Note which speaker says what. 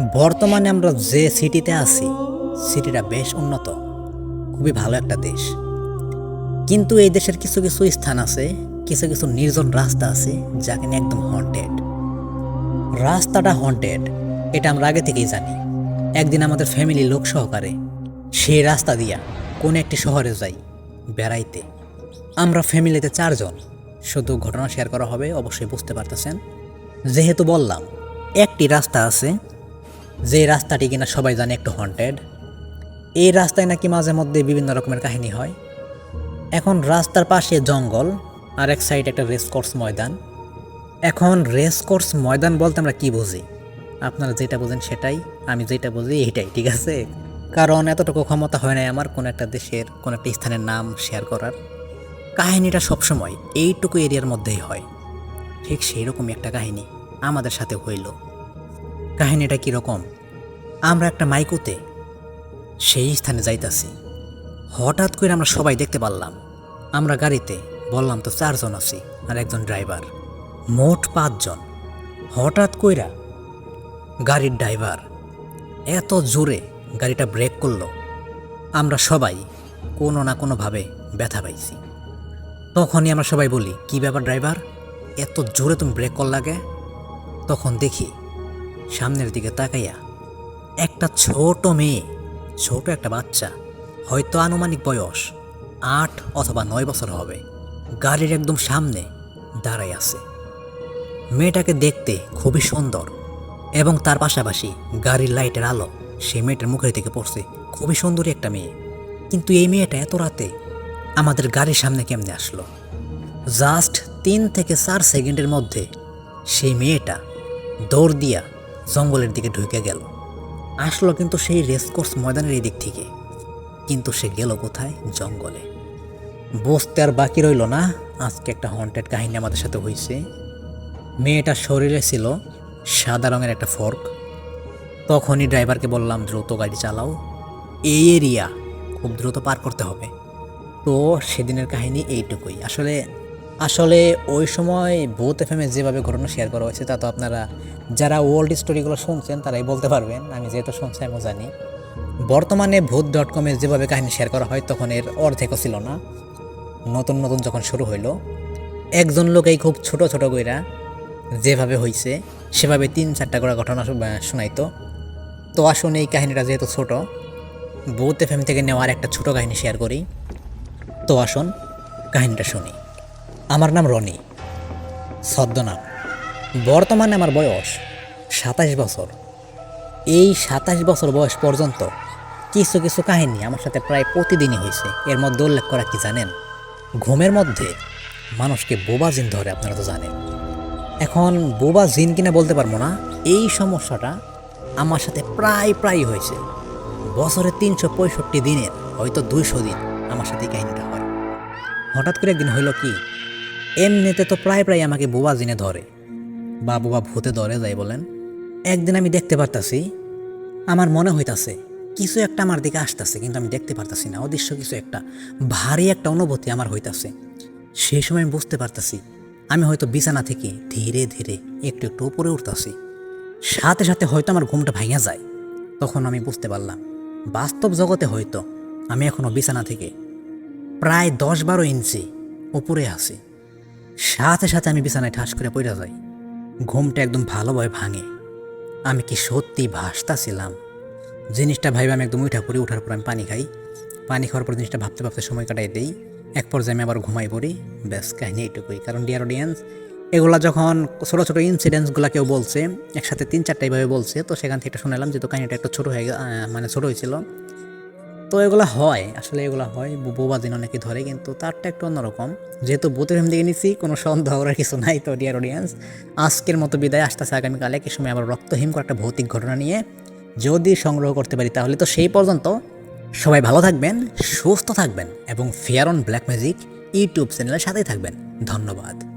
Speaker 1: বর্তমানে আমরা যে সিটিতে আছি, সিটিটা বেশ উন্নত, খুবই ভালো একটা দেশ। কিন্তু এই দেশের কিছু কিছু স্থান আছে, কিছু কিছু নির্জন রাস্তা আছে, যা কিনা একদম হন্টেড রাস্তাটা হন্টেড এটা আমরা আগে থেকেই জানি। একদিন আমাদের ফ্যামিলি লোক সহকারে সেই রাস্তা দিয়া কোন একটি শহরে যাই, বেড়াইতে। আমরা ফ্যামিলিতে চারজন, শুধু ঘটনা শেয়ার করা হবে, অবশ্যই বুঝতে পারতেছেন। যেহেতু বললাম, একটি রাস্তা আছে যে রাস্তাটি কিনা সবাই জানে একটু হন্টেড এই রাস্তায় নাকি মাঝে মধ্যে বিভিন্ন রকমের কাহিনী হয়। এখন রাস্তার পাশে জঙ্গল আর এক সাইড একটা রেস কোর্স ময়দান। এখন রেস কোর্স ময়দান বলতে আমরা কি বুঝি? আপনারা যেটা বোঝেন সেটাই, আমি যেটা বুঝি এইটাই, ঠিক আছে? কারণ এতটুকু ক্ষমতা হয় নাই আমার কোনো একটা দেশের, কোনো একটা স্থানের নাম শেয়ার করার। কাহিনীটা সবসময় এইটুকু এরিয়ার মধ্যেই হয়। ঠিক সেই রকমই একটা কাহিনী আমাদের সাথে হইল। কাহিনীটা কীরকম আমরা একটা মাইকুতে সেই স্থানে যাইতাছি। হঠাৎ করে আমরা সবাই দেখতে পারলাম। আমরা গাড়িতে বললাম, তো চারজন আছি আর একজন ড্রাইভার। মোট পাঁচজন। হঠাৎ কইরা গাড়ির ড্রাইভার এত জোরে গাড়িটা ব্রেক করল। আমরা সবাই কোনো না কোনোভাবে ব্যথা পাইছি। তখনই আমরা সবাই বলি, কি ব্যাপার ড্রাইভার? এত জোরে তুমি ব্রেক কর লাগে তখন দেখি সামনের দিকে তাকাইয়া, একটা ছোট মেয়ে, ছোট একটা বাচ্চা, হয়তো আনুমানিক বয়স আট অথবা নয় বছর হবে, গাড়ির একদম সামনে দাঁড়াই আছে। মেয়েটাকে দেখতে খুবই সুন্দর এবং তার পাশাপাশি গাড়ির লাইটের আলো সেই মেয়েটার মুখের থেকে পড়ছে, খুবই সুন্দরী একটা মেয়ে। কিন্তু এই মেয়েটা এত রাতে আমাদের গাড়ির সামনে কেমনে আসলো? জাস্ট তিন থেকে চার সেকেন্ডের মধ্যে সেই মেয়েটা দৌড় দিয়া জঙ্গলের দিকে ঢুকে গেল। আসলো কিন্তু সেই রেসকোর্স ময়দানের এই দিক থেকে। কিন্তু সে গেল কোথায়? জঙ্গলে। বসতে আর বাকি রইল না। আজকে একটা হন্টেড কাহিনী আমাদের সাথে হয়েছে মেয়েটার শরীরে ছিল সাদা রঙের একটা ফর্ক তখনই ড্রাইভারকে বললাম, দ্রুত গাড়ি চালাও। এই এরিয়া খুব দ্রুত পার করতে হবে। তো সেদিনের কাহিনী এইটুকুই। আসলে আসলে ওই সময় ভূত এফএমে যেভাবে ঘটনা শেয়ার করা হয়েছে, তা তো আপনারা যারা ওল্ড স্টোরিগুলো শুনছেন, তারাই বলতে পারবেন। আমি যেহেতু শুনছি, আমিও জানি। বর্তমানে ভূত ডট কমে যেভাবে কাহিনী শেয়ার করা হয়, তখন এর অর্ধেকও ছিল না। নতুন নতুন যখন শুরু হইল, একজন লোকেই খুব ছোট ছোট কইরা যেভাবে হইছে, সেভাবে তিন, চারটা করে ঘটনা শোনাইতো। তো আসুন এই কাহিনীটা যেহেতু ছোট, ভূত এফএম থেকে নেওয়ার একটা ছোট কাহিনী শেয়ার করি। তো আসুন, কাহিনীটা শুনি। আমার নাম রনি। ছদ্মনাম। বর্তমানে আমার বয়স সাতাশ বছর। এই সাতাশ বছর বয়স পর্যন্ত কিছু কিছু কাহিনী আমার সাথে প্রায় প্রতিদিনই হয়েছে। এর মধ্যে উল্লেখ করা কি জানেন? ঘুমের মধ্যে মানুষকে বোবা জিন ধরে, আপনারা তো জানেন। এখন বোবা জিন কিনা বলতে পারব না, এই সমস্যাটা আমার সাথে প্রায় প্রায় হয়েছে। বছরে তিনশো পঁয়ষট্টি দিনের, হয়তো দুইশো দিন আমার সাথে কাহিনীটা হয়। হঠাৎ করে একদিন হইল কি এমনিতে তো প্রায় প্রায় আমাকে বোবা জিনে ধরে। বা বোবা ভূতে ধরে যাই বলেন, একদিন আমি দেখতে পারতাছি, আমার মনে হইতাছে, কিছু একটা আমার দিকে আসতেছে, কিন্তু আমি দেখতে পারতাছি না। অদৃশ্য কিছু একটা, ভারী একটা অনুভূতি আমার হইতাছে। সেই সময় আমি বুঝতে পারতাছি, আমি হয়তো বিছানা থেকে ধীরে ধীরে একটু একটু উপরে উঠতাছি। সাথে সাথে হয়তো আমার ঘুমটা ভাঙা যায়। তখন আমি বুঝতে পারলাম, বাস্তব জগতে হয়তো আমি এখনও বিছানা থেকে প্রায় দশ বারো ইঞ্চি উপরে আছি। সাথে সাথে আমি বিছানায় ঠাস করে পড়ে যাই। ঘুমটা একদম ভালোভাবে ভাঙে। আমি কি সত্যি ভাসতাছিলাম? জিনিসটা ভাইবে আমি একদম উঠা পড়ি, উঠার পর আমি পানি খাই। পানি খাওয়ার পর জিনিসটা ভাবতে ভাবতে সময় কাটাই দেই। এক পর্যায়ে আমি আবার ঘুমাই পড়ি। ব্যাস, কাহিনী এইটুকুই। কারণ ডিয়ার অডিয়েন্স এগুলা যখন ছোটো ছোটো ইনসিডেন্টসগুলো কেউ বলছে, একসাথে তিন চারটা এইভাবে বলছে, তো সেখান থেকে শুনলাম যেহেতু কাহিনীটা একটু ছোটো হয়ে মানে ছোটো হয়েছিল। তো এগুলো হয়, আসলে এগুলো হয়। বো- বোবা দিন অনেকে ধরে, কিন্তু তারটা একটু অন্যরকম। যেহেতু বুতের ফেম দিকে নিচ্ছি কোনো সন্দেহ করার কিছু নাই তো ডিয়ার অডিয়েন্স আজকের মতো বিদায়, আসতেছে আগামীকালে। কি সময় আবার রক্তহীন করা একটা ভৌতিক ঘটনা নিয়ে। যদি সংগ্রহ করতে পারি তাহলে তো সেই পর্যন্ত। সবাই ভালো থাকবেন, সুস্থ থাকবেন এবং fair on black magic YouTube চ্যানেলের সাথেই থাকবেন। ধন্যবাদ।